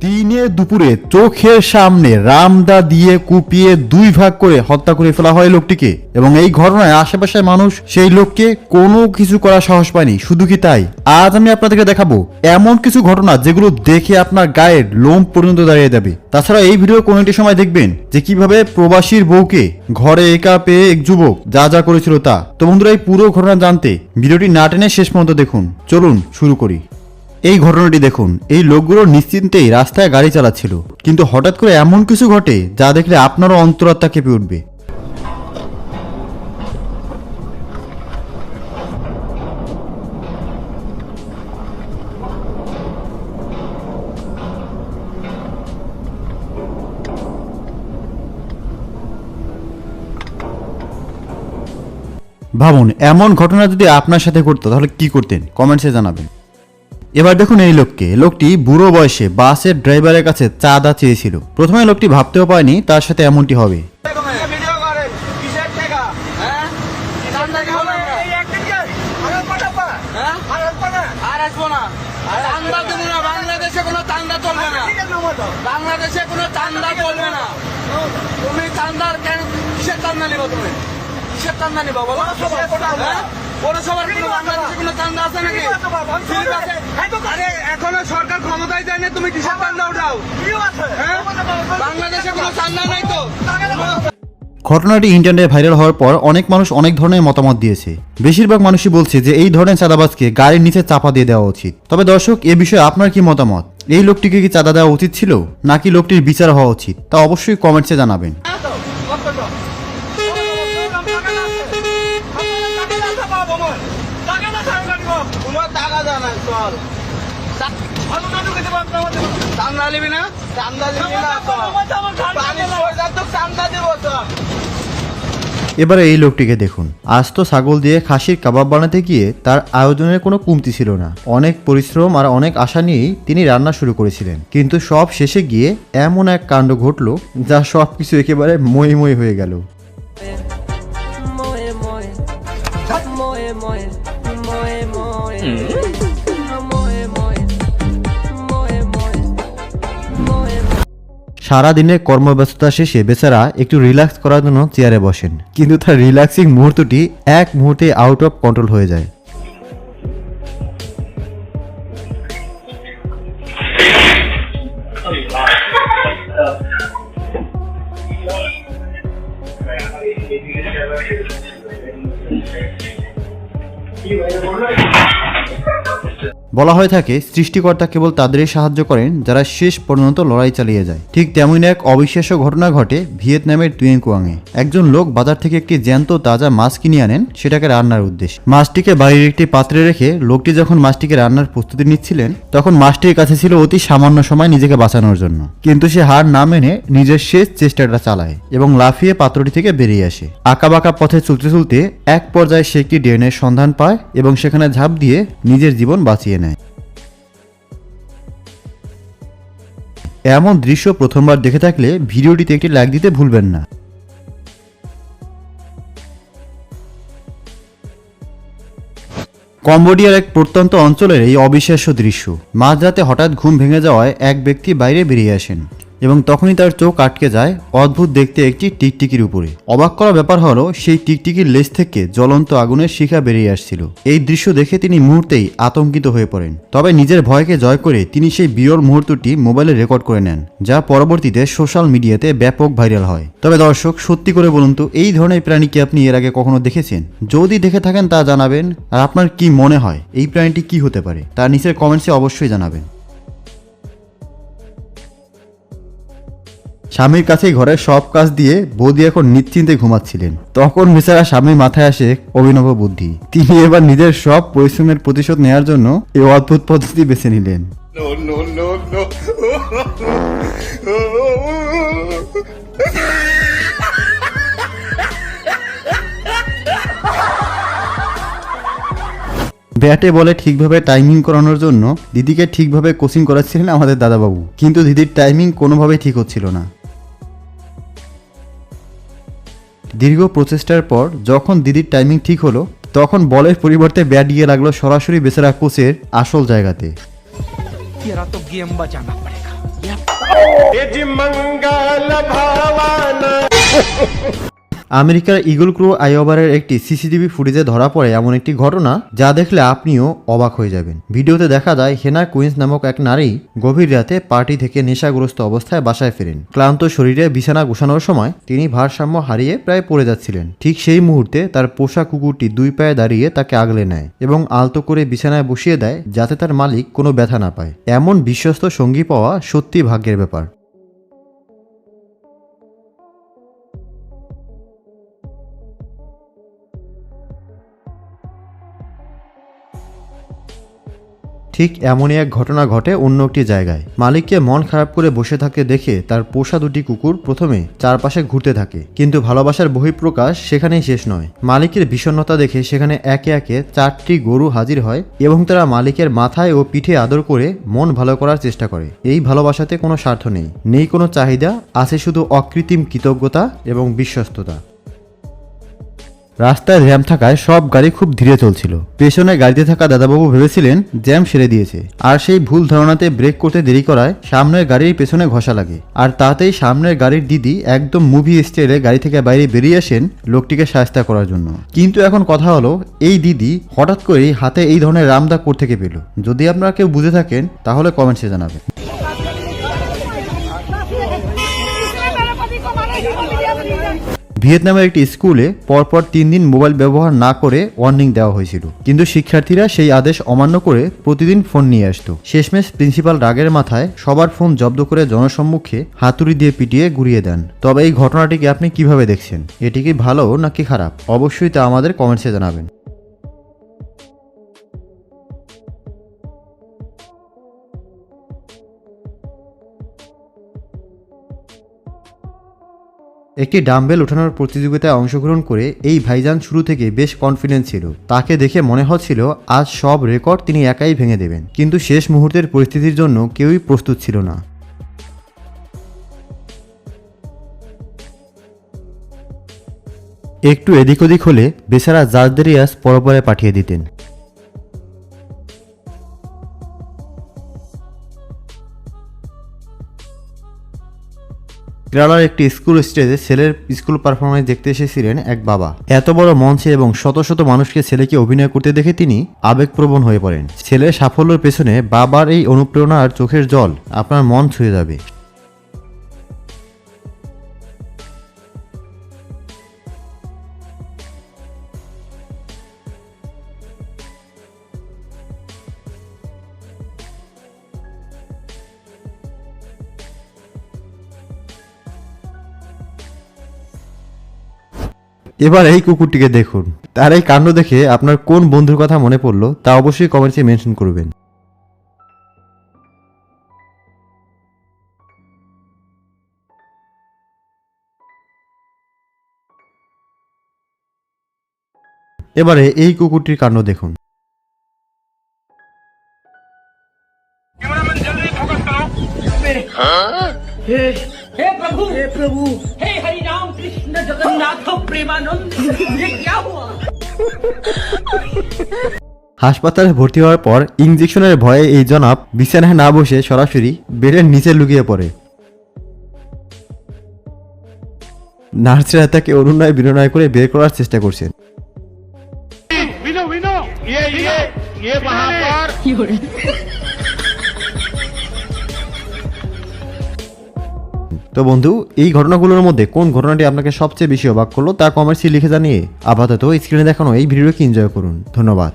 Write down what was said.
দিনে দুপুরে চোখের সামনে রামদা দিয়ে কুপিয়ে দুই ভাগ করে হত্যা করে ফেলা হয় লোকটিকে। এবং এই ঘটনায় আশেপাশের মানুষ সেই লোককে কোনো কিছু করার সাহস পায়নি। শুধু কি তাই? আজ আমি আপনাদেরকে দেখাবো এমন কিছু ঘটনা যেগুলো দেখে আপনার গায়ের লোম পর্যন্ত দাঁড়িয়ে যাবে। তাছাড়া এই ভিডিও কোনো একটি সময় দেখবেন যে কীভাবে প্রবাসীর বউকে ঘরে একা পেয়ে এক যুবক যা যা করেছিল তা। তো বন্ধুরা, এই পুরো ঘটনা জানতে ভিডিওটি না টেনে শেষ পর্যন্ত দেখুন। চলুন শুরু করি। এই ঘটনাটি দেখুন। এই লোকগুলো নিশ্চিন্তেই রাস্তায় গাড়ি চালাচ্ছিল। কিন্তু হঠাৎ করে এমন কিছু ঘটে যা দেখলে আপনারও অন্তরাত্মা কেঁপে উঠবে। ভাবুন, এমন ঘটনা যদি আপনার সাথে ঘটতো, তাহলে কি করতেন? কমেন্টসে জানাবেন। এবার দেখুন এই লোককে। লোকটি বুড়ো বয়সে বাসের ড্রাইভারের কাছে চাঁদা চেয়েছিল। প্রথমে লোকটি ভাবতেও পারেনি তার সাথে এমনটি হবে। হ্যাঁ? হ্যাঁ বাংলাদেশে কোনো চান্দা চলবে না। বাংলাদেশে কোনো চান্দা চলবে না তুমি? চান্দার কেন কিসের চান্দা নিবা তুমি কিসের চান্দা নিবা বলো পৌরসভার কোটা আমরা। পৌরসভার কোনো বাংলাদেশে কোনো চান্দা আছে নাকি? ঠিক আছে বাবা, আমি ঠিক আছে। এই তো আরে এখনও সরকার ক্ষমতায় যায় না তুমি কিসের চান্দা উঠাও হ্যাঁ? নামো না বাবা, বাংলাদেশে কোনো চান্দা নাই তো। ঘটনাটি ইন্টারনেটে ভাইরাল হওয়ার পর অনেক মানুষ অনেক ধরনের মতামত দিয়েছে। বেশিরভাগ মানুষই বলছে যে এই ধরনের চাঁদাবাজকে গাড়ির নিচে চাপা দিয়ে দেওয়া উচিত। তবে দর্শক এ বিষয়ে আপনার কি মতামত? এই লোকটিকে কি চাঁদা দেওয়া উচিত ছিল? নাকি লোকটির বিচার হওয়া উচিত? তা অবশ্যই কমেন্টসে জানাবেন টাকা দাও, কত দাও? টাকা না আছে। টাকা না আছে বাবা আমার। টাকা না আছে, আমি দিব। কোনো টাকা দেয় না চল ভালো না ঢুকে দেবো, আপনার মধ্যে। চান্দা নিবি না চান্দা নিবি না তো পানি না। চান্দা দিব চল এবারে এই লোকটিকে দেখুন। আজ তো ছাগল দিয়ে খাসির কাবাব বানাতে গিয়ে তার আয়োজনের কোনো কমতি ছিল না। অনেক পরিশ্রম আর অনেক আশা নিয়েই তিনি রান্না শুরু করেছিলেন। কিন্তু সব শেষে গিয়ে এমন এক কাণ্ড ঘটলো যা সব কিছু একেবারে মই মই হয়ে গেল। সারা দিনের কর্মব্যস্ততা শেষে বেচারা একটু রিল্যাক্স করার জন্য চেয়ারে বসেন। কিন্তু তার রিল্যাক্সিং মুহূর্তটি এক মুহূর্তে আউট অফ কন্ট্রোল হয়ে যায়। বলা হয়ে থাকে, সৃষ্টিকর্তা কেবল তাদেরই সাহায্য করেন যারা শেষ পর্যন্ত লড়াই চালিয়ে যায়। ঠিক তেমন এক অবিশ্বাস্য ঘটনা ঘটে ভিয়েতনামের তুয়েনকুয়াংয়ে একজন লোক বাজার থেকে একটি জ্যান্ত তাজা মাছ কিনে আনেন, সেটাকে রান্নার উদ্দেশ্যে। মাছটিকে বাড়ির একটি পাত্রে রেখে লোকটি যখন মাছটিকে রান্নার প্রস্তুতি নিচ্ছিলেন, তখন মাছটির কাছে ছিল অতি সামান্য সময় নিজেকে বাঁচানোর জন্য। কিন্তু সে হার না মেনে নিজের শেষ চেষ্টাটা চালায় এবং লাফিয়ে পাত্রটি থেকে বেরিয়ে আসে। আঁকাবাঁকা পথে চলতে চলতে এক পর্যায়ে সে একটি ড্রেনের সন্ধান পায় এবং সেখানে ঝাঁপ দিয়ে নিজের জীবন বাঁচিয়ে নেয়। এমন দৃশ্য প্রথমবার দেখে থাকলে ভিডিওটিতে একটি লাইক দিতে ভুলবেন না। কম্বোডিয়ার এক প্রত্যন্ত অঞ্চলের এই অবিশ্বাস্য দৃশ্য। মাঝরাতে হঠাৎ ঘুম ভেঙে যাওয়ায় এক ব্যক্তি বাইরে বেরিয়ে আসেন। এবং তখনই তার চোখ আটকে যায় অদ্ভুত দেখতে একটি টিকটিকির উপরে। অবাক করা ব্যাপার হলো, সেই টিকটিকির লেজ থেকে জ্বলন্ত আগুনের শিখা বেরিয়ে আসছিল। এই দৃশ্য দেখে তিনি মুহূর্তেই আতঙ্কিত হয়ে পড়েন। তবে নিজের ভয়কে জয় করে তিনি সেই বিরল মুহূর্তটি মোবাইলে রেকর্ড করে নেন, যা পরবর্তীতে সোশ্যাল মিডিয়াতে ব্যাপক ভাইরাল হয়। তবে দর্শক, সত্যি করে বলুন তো, এই ধরনের প্রাণী কি আপনি এর আগে কখনো দেখেছেন? যদি দেখে থাকেন তা জানাবেন। আর আপনার কি মনে হয়? এই প্রাণীটি কি হতে পারে? তার নিচের কমেন্টসে অবশ্যই জানাবেন। স্বামীর কাছে ঘরের সব কাজ দিয়ে বৌদি এখন নিশ্চিন্তে ঘুমাচ্ছিলেন। তখন বেচারা স্বামীর মাথায় আসে অভিনব বুদ্ধি। তিনি এবার নিজের সব পরিশ্রমের প্রতিশোধ নেয়ার জন্য এই অদ্ভুত পদ্ধতি বেছে নিলেন। ব্যাটে বলে ঠিকভাবে টাইমিং করানোর জন্য দিদিকে ঠিকভাবে কোচিং করাচ্ছিলেন আমাদের দাদাবাবু। কিন্তু দিদির টাইমিং কোনোভাবেই ঠিক হচ্ছিল না। দীর্ঘ প্রচেষ্টার পর যখন দিদির টাইমিং ঠিক হলো তখন বলের পরিবর্তে ব্যাট গিয়ে লাগলো সরাসরি বেচারা কোচের আসল জায়গাতে तेरा तो गेम बचाना पड़ेगा यजि मङ्गल भावाना আমেরিকার ইগল ক্রো আইওভারের একটি সিসিটিভি ফুটেজে ধরা পড়ে এমন একটি ঘটনা যা দেখলে আপনিও অবাক হয়ে যাবেন। ভিডিওতে দেখা যায়, হেনা কুইন্স নামক এক নারী গভীর রাতে পার্টি থেকে নেশাগ্রস্ত অবস্থায় বাসায় ফেরেন। ক্লান্ত শরীরে বিছানা গোছানোর সময় তিনি ভারসাম্য হারিয়ে প্রায় পড়ে যাচ্ছিলেন। ঠিক সেই মুহূর্তে তার পোষা কুকুরটি দুই পায়ে দাঁড়িয়ে তাকে আগলে নেয় এবং আলতো করে বিছানায় বসিয়ে দেয় যাতে তার মালিক কোনো ব্যথা না পায়। এমন বিশ্বস্ত সঙ্গী পাওয়া সত্যি ভাগ্যের ব্যাপার। ঠিক এমনই এক ঘটনা ঘটে অন্য একটি জায়গায়। মালিককে মন খারাপ করে বসে থাকতে দেখে তার পোষা দুটি কুকুর প্রথমে চারপাশে ঘুরতে থাকে, কিন্তু ভালোবাসার বহিঃপ্রকাশ সেখানেই শেষ নয়। মালিকের বিষণ্ণতা দেখে সেখানে একে একে চারটি গরু হাজির হয় এবং তারা মালিকের মাথায় ও পিঠে আদর করে মন ভালো করার চেষ্টা করে। এই ভালোবাসাতে কোনো স্বার্থ নেই নেই কোনো চাহিদা, আছে শুধু অকৃত্রিম কৃতজ্ঞতা এবং বিশ্বস্ততা। রাস্তায় জ্যাম থাকায় সব গাড়ি খুব ধীরে চলছিল। পেছনে গাড়িতে থাকা দাদাবাবু ভেবেছিলেন জ্যাম সেরে দিয়েছে। আর সেই ভুল ধারণাতে ব্রেক করতে দেরি করায় সামনের গাড়ির পেছনে ঘষা লাগে। আর তাতেই সামনের গাড়ির দিদি একদম মুভি স্টাইলে গাড়ি থেকে বাইরে বেরিয়ে আসেন লোকটিকে সাহায্য করার জন্য। কিন্তু এখন কথা হলো, এই দিদি হঠাৎ করেই হাতে এই ধরনের রামদা থেকে পেল? যদি আপনারা কেউ বুঝে থাকেন, তাহলে কমেন্টসে জানাবেন। ভিয়েতনামের একটি স্কুলে পরপর তিন দিন মোবাইল ব্যবহার না করে ওয়ার্নিং দেওয়া হয়েছিল। কিন্তু শিক্ষার্থীরা সেই আদেশ অমান্য করে প্রতিদিন ফোন নিয়ে আসত। শেষমেশ প্রিন্সিপাল রাগের মাথায় সবার ফোন জব্দ করে জনসম্মুখে হাতুড়ি দিয়ে পিটিয়ে ঘুরিয়ে দেন। তবে এই ঘটনাটিকে আপনি কীভাবে দেখছেন? এটি কি ভালো নাকি খারাপ? অবশ্যই তা আমাদের কমেন্টসে জানাবেন। একটি ডাম্বেল ওঠানোর প্রতিযোগিতায় অংশগ্রহণ করে এই ভাইজান শুরু থেকে বেশ কনফিডেন্ট ছিল। তাকে দেখে মনে হচ্ছিল, আজ সব রেকর্ড তিনি একাই ভেঙে দেবেন। কিন্তু শেষ মুহূর্তের পরিস্থিতির জন্য কেউই প্রস্তুত ছিল না। একটু এদিক ওদিক হলে বেচারা জাজদেরিয়াস পরপরে পাঠিয়ে দিতেন। কেরালার একটি স্কুল স্টেজে ছেলের স্কুল পারফরমেন্স দেখতে এসেছিলেন এক বাবা। এত বড় মঞ্চে এবং শত শত মানুষকে ছেলেকে অভিনয় করতে দেখে তিনি আবেগপ্রবণ হয়ে পড়েন। ছেলের সাফল্যের পেছনে বাবার এই অনুপ্রেরণার চোখের জল আপনার মন ছুঁয়ে যাবে। এবার এই কুকুরটিকে দেখুন। তার এই কাণ্ড দেখে আপনার কোন বন্ধুর কথা মনে পড়ল তা অবশ্যই কমেন্টসে মেনশন করবেন। এবারে এই কুকুরটির কাণ্ড দেখুন। হে প্রভু হে প্রভু। হাসপাতালে ভর্তি হওয়ার পর ইঞ্জেকশনের ভয়ে এই জনাব বিছানায় না বসে সরাসরি বেডের নিচে লুকিয়ে পড়ে নার্সেরা তাকে অনুনয় বিনয় করে বের করার চেষ্টা করছেন তো বন্ধু, এই ঘটনাগুলোর মধ্যে কোন ঘটনাটি আপনাকে সবচেয়ে বেশি অবাক করল তা কমেন্টসে লিখে জানিয়ে আপাতত স্ক্রিনে দেখানো এই ভিডিওকে এনজয় করুন। ধন্যবাদ।